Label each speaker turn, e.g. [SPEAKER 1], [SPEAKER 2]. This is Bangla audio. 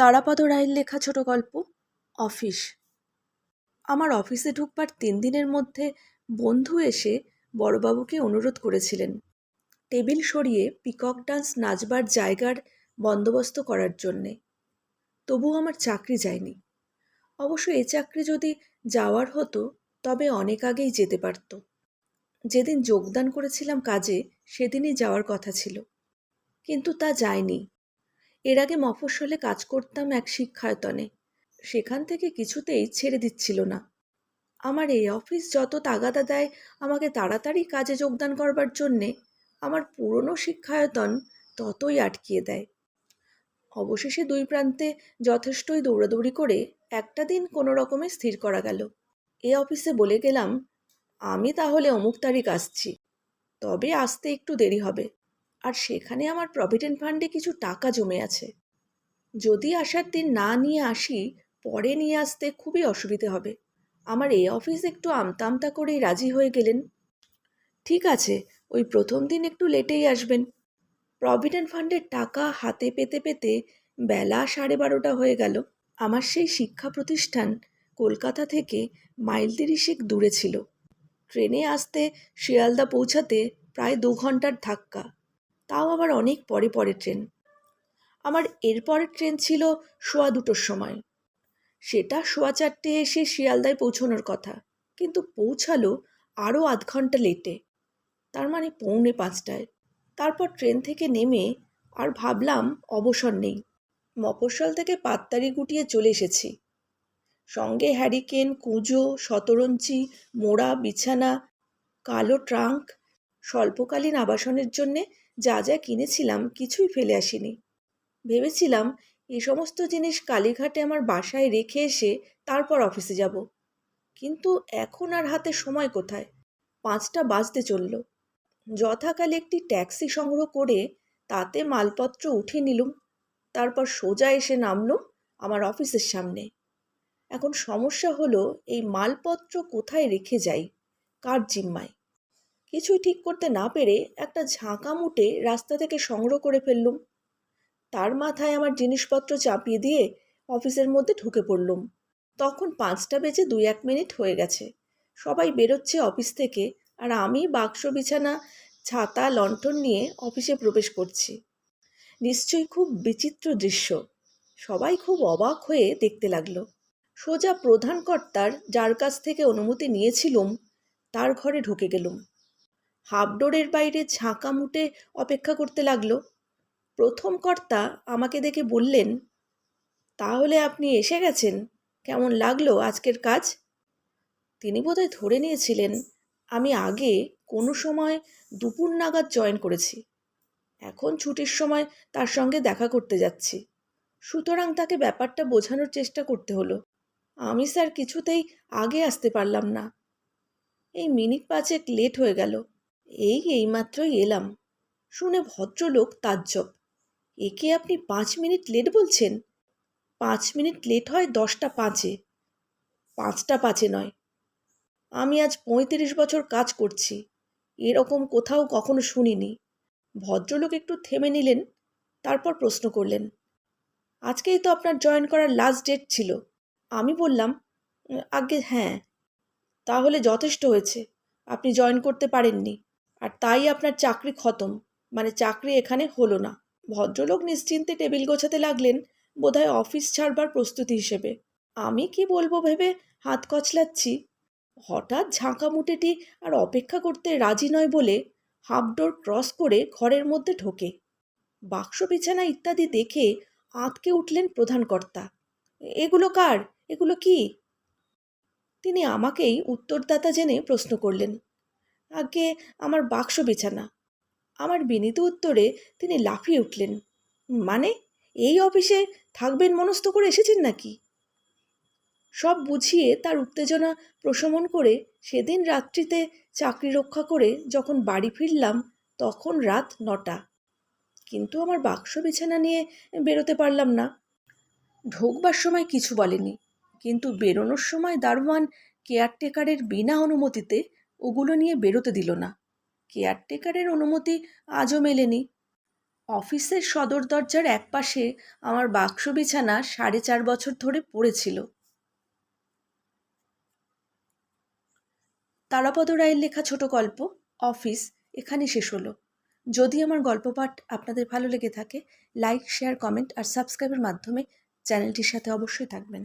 [SPEAKER 1] তারাপদ রায়ের লেখা ছোট গল্প, অফিস। আমার অফিসে ঢুকবার তিন দিনের মধ্যে বন্ধু এসে বড়বাবুকে অনুরোধ করেছিলেন। টেবিল সরিয়ে পিকক ডান্স নাচবার জায়গার বন্দোবস্ত করার জন্যে। তবুও আমার চাকরি যায়নি। অবশ্য এ চাকরি যদি যাওয়ার হতো, তবে অনেক আগেই যেতে পারত। যেদিন যোগদান করেছিলাম কাজে, সেদিনই যাওয়ার কথা ছিল। কিন্তু তা যায়নি। এর আগে মফস্বলে কাজ করতাম এক শিক্ষায়তনে। সেখান থেকে কিছুতেই ছেড়ে দিচ্ছিল না। আমার এই অফিস যত তাগাদা দেয়, আমাকে তাড়াতাড়ি কাজে যোগদান করবার জন্যে আমার পুরনো শিক্ষায়তন ততই আটকিয়ে দেয়। অবশেষে দুই প্রান্তে যথেষ্টই দৌড়াদৌড়ি করে একটা দিন কোনো রকমে স্থির করা গেল। এ অফিসে বলে গেলাম, আমি তাহলে অমুক তারিখ আসছি। তবে আসতে একটু দেরি হবে। আর সেখানে আমার প্রভিডেন্ট ফান্ডে কিছু টাকা জমে আছে। যদি আসার দিন না নিয়ে আসি, পরে নিয়ে আসতে খুবই অসুবিধে হবে। আমার এই অফিস একটু আমতা আমতা করেই রাজি হয়ে গেলেন। ঠিক আছে, ওই প্রথম দিন একটু লেটেই আসবেন। প্রভিডেন্ট ফান্ডের টাকা হাতে পেতে পেতে বেলা সাড়ে বারোটা হয়ে গেল। আমার সেই শিক্ষা প্রতিষ্ঠান কলকাতা থেকে মাইল তিরিশেক দূরে ছিল। ট্রেনে আসতে, শিয়ালদা পৌঁছাতে প্রায় দু ঘণ্টার ধাক্কা। তাও আবার অনেক পরে পরে ট্রেন। আমার এরপরের ট্রেন ছিল সোয়া দুটোর সময়। সেটা সোয়া চারটে এসে শিয়ালদায় পৌঁছানোর কথা। কিন্তু পৌঁছালো আরও আধ ঘণ্টা লেটে। তার মানে পৌনে পাঁচটায়। তারপর ট্রেন থেকে নেমে আর ভাবলাম অবসর নেই। মফস্বল থেকে পাত্তারি গুটিয়ে চলে এসেছি। সঙ্গে হ্যারিকেন কুঁজো শতরঞ্চি মোড়া, বিছানা, কালো ট্রাঙ্ক স্বল্পকালীন আবাসনের জন্যে যা যা কিনেছিলাম কিছুই ফেলে আসিনি। ভেবেছিলাম, এ সমস্ত জিনিস কালীঘাটে আমার বাসায় রেখে এসে তারপর অফিসে যাব। কিন্তু এখন আর হাতে সময় কোথায়? পাঁচটা বাজতে চলল। যথাকালে একটি ট্যাক্সি সংগ্রহ করে তাতে মালপত্র উঠে নিলুম, তারপর সোজা এসে নামলুম আমার অফিসের সামনে। এখন সমস্যা হলো, এই মালপত্র কোথায় রেখে যাই? কার জিম্মায়? কিছুই ঠিক করতে না পেরে একটা ঝাঁকা মুটে রাস্তা থেকে সংগ্রহ করে ফেললুম। তার মাথায় আমার জিনিসপত্র চাপিয়ে দিয়ে অফিসের মধ্যে ঢুকে পড়লুম। তখন পাঁচটা বেজে দুই এক মিনিট হয়ে গেছে। সবাই বেরোচ্ছে অফিস থেকে আর আমি বাক্স, বিছানা, ছাতা, লণ্ঠন নিয়ে অফিসে প্রবেশ করছি। নিশ্চয়ই খুব বিচিত্র দৃশ্য। সবাই খুব অবাক হয়ে দেখতে লাগল। সোজা প্রধান কর্তার, যার কাছ থেকে অনুমতি নিয়েছিলুম, তার ঘরে ঢুকে গেলুম। হাফডোরের বাইরে ঝাঁকা মুটে অপেক্ষা করতে লাগল। প্রথম কর্তা আমাকে দেখে বললেন, তাহলে আপনি এসে গেছেন? কেমন লাগল আজকের কাজ? তিনি বোধহয় ধরে নিয়েছিলেন, আমি আগে কোনো সময় দুপুর নাগাদ জয়েন করেছি। এখন ছুটির সময় তার সঙ্গে দেখা করতে যাচ্ছি। সুতরাং তাকে ব্যাপারটা বোঝানোর চেষ্টা করতে হলো। আমি স্যার কিছুতেই আগে আসতে পারলাম না। এই মিনিট পাঁচেক লেট হয়ে গেল। এই এইমাত্রই এলাম। শুনে ভদ্রলোক তাজ্জব একে আপনি পাঁচ মিনিট লেট বলছেন? পাঁচ মিনিট লেট হয় দশটা পাঁচে। পাঁচটা পাঁচে নয়। আমি আজ পঁয়ত্রিশ বছর কাজ করছি, এরকম কোথাও কখনো শুনিনি। ভদ্রলোক একটু থেমে নিলেন, তারপর প্রশ্ন করলেন, আজকেই তো আপনার জয়েন করার লাস্ট ডেট ছিল। আমি বললাম, আগে হ্যাঁ তাহলে যথেষ্ট হয়েছে, আপনি জয়েন করতে পারেননি। আর তাই আপনার চাকরি খতম। মানে চাকরি এখানে হলো না। ভদ্রলোক নিশ্চিন্তে টেবিল গোছাতে লাগলেন, বোধহয় অফিস ছাড়বার প্রস্তুতি হিসেবে। আমি কি বলব ভেবে হাত কচলাচ্ছি। হঠাৎ ঝাঁকা মুটেটি আর অপেক্ষা করতে রাজি নয় বলে হাফডোর ক্রস করে ঘরের মধ্যে ঢোকে। বাক্স, বিছানা ইত্যাদি দেখে আঁতকে উঠলেন প্রধান কর্তা। এগুলো কার? এগুলো কি? তিনি আমাকেই উত্তরদাতা জেনে প্রশ্ন করলেন। আগে আমার বাক্স বিছানা। আমার বিনীত উত্তরে তিনি লাফিয়ে উঠলেন। মানে এই অফিসে থাকবেন মনস্থ করে এসেছেন নাকি? সব বুঝিয়ে তার উত্তেজনা প্রশমন করে সেদিন রাত্রিতে চাকরি রক্ষা করে যখন বাড়ি ফিরলাম, তখন রাত নটা। কিন্তু আমার বাক্স বিছানা নিয়ে বেরোতে পারলাম না। ঢোকবার সময় কিছু বলেনি, কিন্তু বেরোনোর সময় দারোয়ান কেয়ারটেকারের বিনা অনুমতিতে ওগুলো নিয়ে বেরোতে দিল না। কেয়ারটেকারের অনুমতি আজও মেলেনি। অফিসের সদর দরজার একপাশে আমার বাক্স বিছানা সাড়ে চার বছর ধরে পড়েছিল। তারাপদ রায়ের লেখা ছোট গল্প, অফিস, এখানে শেষ হলো। যদি আমার গল্প পাঠ আপনাদের ভালো লেগে থাকে, লাইক, শেয়ার, কমেন্ট আর সাবস্ক্রাইবের মাধ্যমে চ্যানেলটির সাথে অবশ্যই থাকবেন।